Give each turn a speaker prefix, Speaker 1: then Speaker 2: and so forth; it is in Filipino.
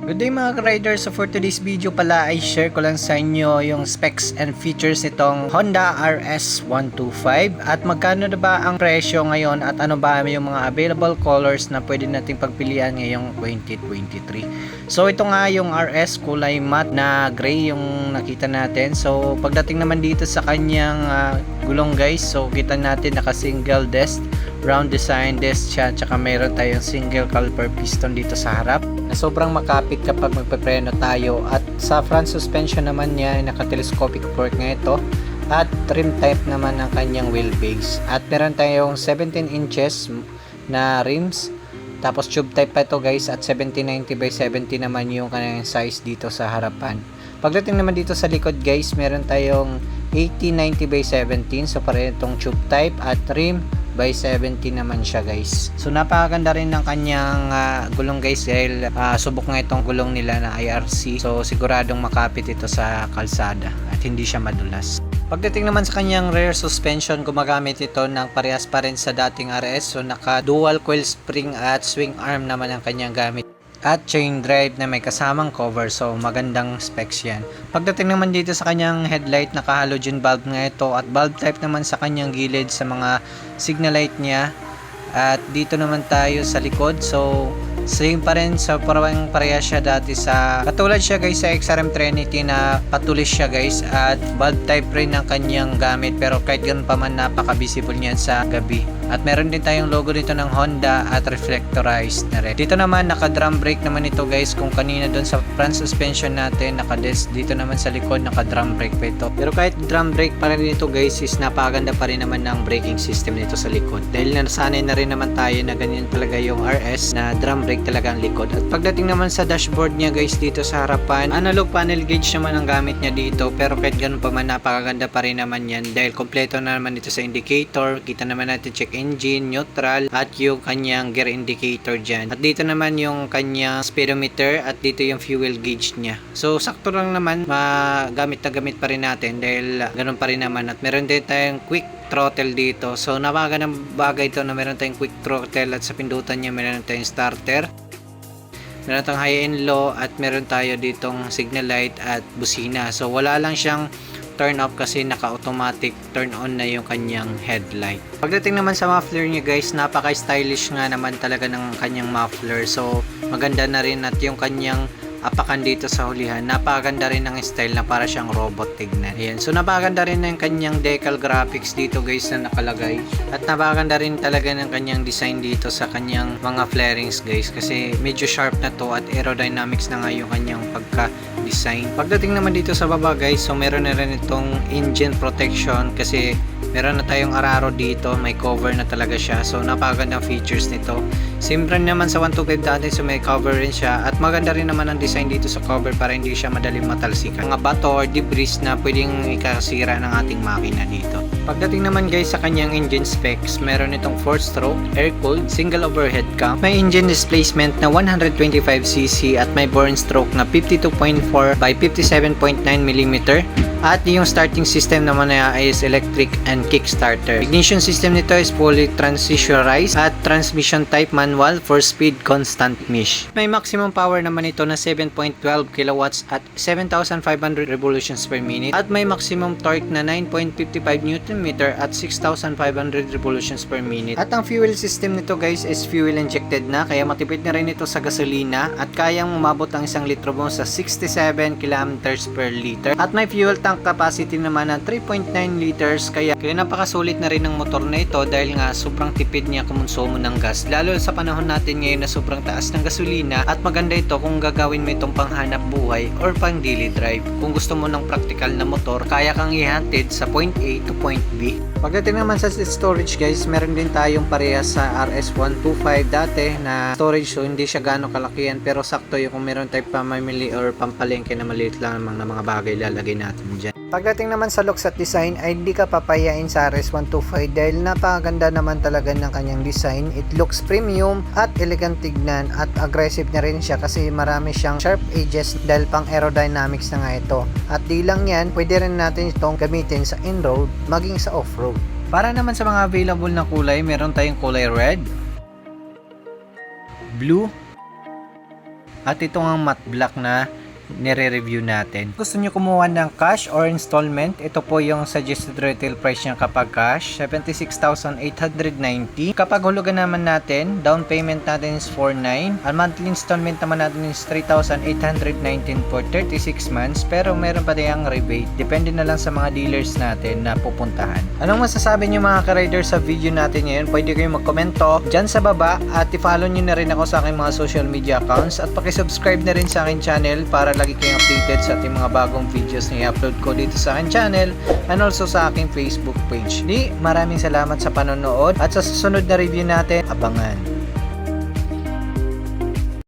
Speaker 1: Good day mga riders. So for today's video pala ay share ko lang sa inyo yung specs and features nitong Honda RS125 at magkano na ba ang presyo ngayon at ano ba yung mga available colors na pwede nating pagpilian ngayong 2023. So ito nga yung RS kulay matte na gray yung nakita natin. So pagdating naman dito sa kanyang ah, gulong guys, so kita natin naka single disc round design disc siya tsaka meron tayong single caliper piston dito sa harap. Na sobrang makapit kapag magpepreno tayo. At sa front suspension naman niya ay naka-telescopic fork nga ito. At trim type naman ang kanyang wheelbase at meron tayong 17 inches na rims. Tapos tube type pa ito guys. At 7090 by 70 naman yung kanyang size dito sa harapan. Pagdating naman dito sa likod guys meron tayong 8090 by 17 so pareho itong tube type at rim by 70 naman siya guys. So napakaganda rin ng kanyang ah, gulong guys dahil ah, subok nga itong gulong nila na IRC. So siguradong makapit ito sa kalsada at hindi siya madulas. Pagdating naman sa kanyang rear suspension, gumagamit ito ng parehas pa rin sa dating RS. So naka dual coil spring at swing arm naman ang kanyang gamit at chain drive na may kasamang cover so magandang specs yan. Pagdating naman dito sa kanyang headlight naka halogen bulb nga ito at bulb type naman sa kanyang gilid sa mga signal light niya. At dito naman tayo sa likod so same pa rin so parang pareha siya dati sa katulad siya guys sa XRM Trinity na patulis siya guys at bulb type rin ang kanyang gamit pero kahit ganun pa man napaka visible niyan sa gabi at meron din tayong logo dito ng Honda at reflectorized na rin. Dito naman naka drum brake naman ito guys kung kanina doon sa front suspension natin naka disc dito naman sa likod naka drum brake pa ito. Pero kahit drum brake pa rin ito guys is napakaganda pa rin naman ng braking system nito sa likod. Dahil nasanay na rin naman tayo na ganyan talaga yung RS na drum brake talaga ang likod. At pagdating naman sa dashboard niya guys dito sa harapan, analog panel gauge naman ang gamit niya dito pero kahit ganun pa man napakaganda pa rin naman yan dahil kompleto na naman ito sa indicator. Kita naman natin check engine, neutral, at yung kanyang gear indicator dyan. At dito naman yung kanyang speedometer at dito yung fuel gauge niya. So, sakto lang naman, magamit na gamit pa rin natin dahil ganun pa rin naman. At meron din tayong quick throttle dito. So, napakagandang bagay ito na meron tayong quick throttle at sa pindutan niya meron tayong starter. Meron tayong high and low at meron tayo ditong signal light at busina. So, wala lang siyang turn off kasi naka-automatic turn on na yung kanyang headlight. Pagdating naman sa muffler niya guys, napaka-stylish nga naman talaga ng kanyang muffler. So, maganda na rin at yung kanyang apakan dito sa hulihan. Napakaganda rin ng style na para siyang robot tignan. Ayan. So, napakaganda rin ng kanyang decal graphics dito guys na nakalagay. At napakaganda rin talaga ng kanyang design dito sa kanyang mga flarings guys. Kasi medyo sharp na to at aerodynamics na nga yung kanyang pagka design. Pagdating naman dito sa baba guys, so meron na rin itong engine protection kasi meron na tayong araro dito, may cover na talaga siya. So napakagandang features nito. Same rin naman sa 125 dati, so may cover rin siya at maganda rin naman ang design dito sa cover para hindi siya madaling matalsikan. Mga bato or debris na pwedeng ikasira ng ating makina dito. Pagdating naman guys sa kanyang engine specs, meron itong 4-stroke, air-cooled, single overhead cam, may engine displacement na 125cc at may bore stroke na 52.4 by 57.9 mm at yung starting system naman na is electric and kickstarter. Ignition system nito is fully transitionalized at transmission type manual for speed constant mesh. May maximum power naman ito na 7.12 kilowatts at 7,500 revolutions per minute at may maximum torque na 9.55 Nm at 6,500 revolutions per minute. At ang fuel system nito guys is fuel injected na kaya matipid na rin ito sa gasolina at kayang umabot ang isang litro mo sa 67 km per liter. At may fuel tank capacity naman na 3.9 liters kaya, kaya napakasulit na rin ng motor na ito dahil nga sobrang tipid niya kumonsumo ng gas. Lalo sa panahon natin ngayon na sobrang taas ng gasolina at maganda ito kung gagawin mo itong panghanap buhay or pang daily drive. Kung gusto mo ng practical na motor, kaya kang ihatid sa point A to point B. Pagdating naman sa storage guys, meron din tayong parehas sa RS125 dati na storage so hindi siya gaano kalakihan pero sakto yung kung meron tayong pamamili or pampalengke na maliit lang na mga bagay lalagay natin. Pagdating naman sa looks at design ay hindi ka papayain sa RS125 dahil napakaganda naman talaga ng kanyang design. It looks premium at elegant tignan at aggressive na rin siya kasi marami siyang sharp edges dahil pang aerodynamics na nga ito. At di lang yan, pwede rin natin itong gamitin sa in-road maging sa off-road. Para naman sa mga available na kulay, meron tayong kulay red, blue, at ito ang matte black na nire-review natin. Gusto nyo kumuha ng cash or installment, ito po yung suggested retail price niya kapag cash, 76,890. Kapag hulugan naman natin, down payment natin is 49. Ang monthly installment naman natin is 3,819 for 36 months, pero meron pa diyang rebate. Depende na lang sa mga dealers natin na pupuntahan. Anong masasabi niyo mga ka-rider sa video natin ngayon? Pwede kayong magkomento dyan sa baba at i-follow nyo na rin ako sa aking mga social media accounts at pakisubscribe na rin sa aking channel para lagi kayong updated sa ating mga bagong videos na i-upload ko dito sa aking channel and also sa aking Facebook page. Di, maraming salamat sa panonood at sa susunod na review natin, abangan.